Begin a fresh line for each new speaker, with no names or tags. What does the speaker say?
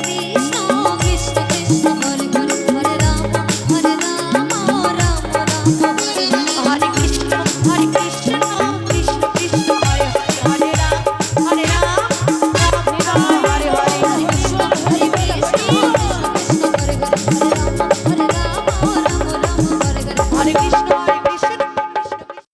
Baby